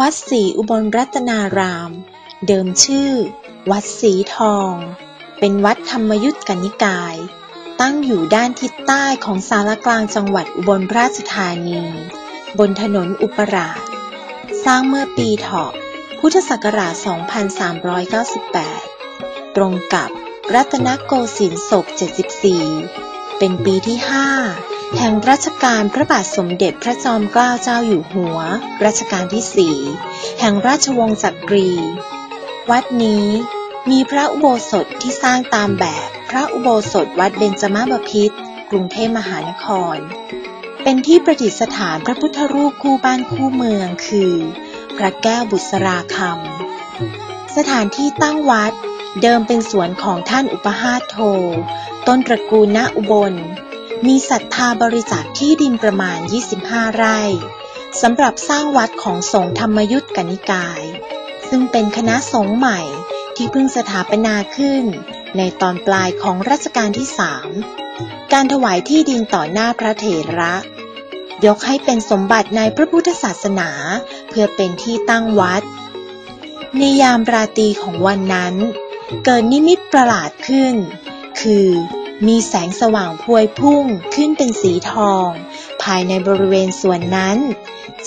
วัดศรีอุบลรัตนาราม เดิมชื่อ วัดศรีทอง เป็นวัดธรรมยุทธกนิกาย ตั้งอยู่ด้านทิศใต้ของสารกลางจังหวัดอุบลราชธานี บนถนนอุปราช สร้างเมื่อปีเถาะ พุทธศักราช 2398 ตรงกับรัตนโกสินทร์ศก 74 เป็นปีที่ 5 แห่งรัชกาลพระบาทสมเด็จพระจอมเกล้าเจ้าอยู่หัว รัชกาลที่4แห่งราชวงศ์จักรี วัดนี้มีพระอุโบสถที่สร้างตามแบบพระอุโบสถวัดเบญจมาบพิตรกรุงเทพมหานคร เป็นที่ประดิษฐานพระพุทธรูปคู่บ้านคู่เมืองคือ พระแก้วบุษราคำสถานที่ตั้งวัดเดิมเป็นสวนของท่านอุปหาโท ต้นตระกูลณอุบล มีศรัทธาบริจาคที่ดินประมาณ 25 ไร่สำหรับสร้างวัดของสงฆ์ธรรมยุทธกนิกาย ซึ่งเป็นคณะสงฆ์ใหม่ที่เพิ่งสถาปนาขึ้น ในตอนปลายของรัชกาลที่สามการถวายที่ดินต่อหน้าพระเถระ ยกให้เป็นสมบัติในพระพุทธศาสนา เพื่อเป็นที่ตั้งวัด ในยามราตรีของวันนั้น เกิดนิมิตประหลาดขึ้น คือ มีแสงสว่างพวยพุ่งขึ้นเป็นสีทอง ภายในบริเวณส่วนนั้น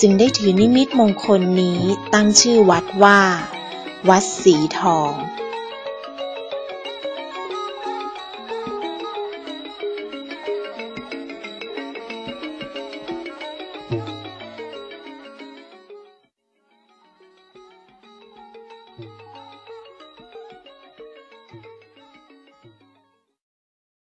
จึงได้ถือนิมิตมงคลนี้ตั้งชื่อวัดว่า วัดสีทองうん。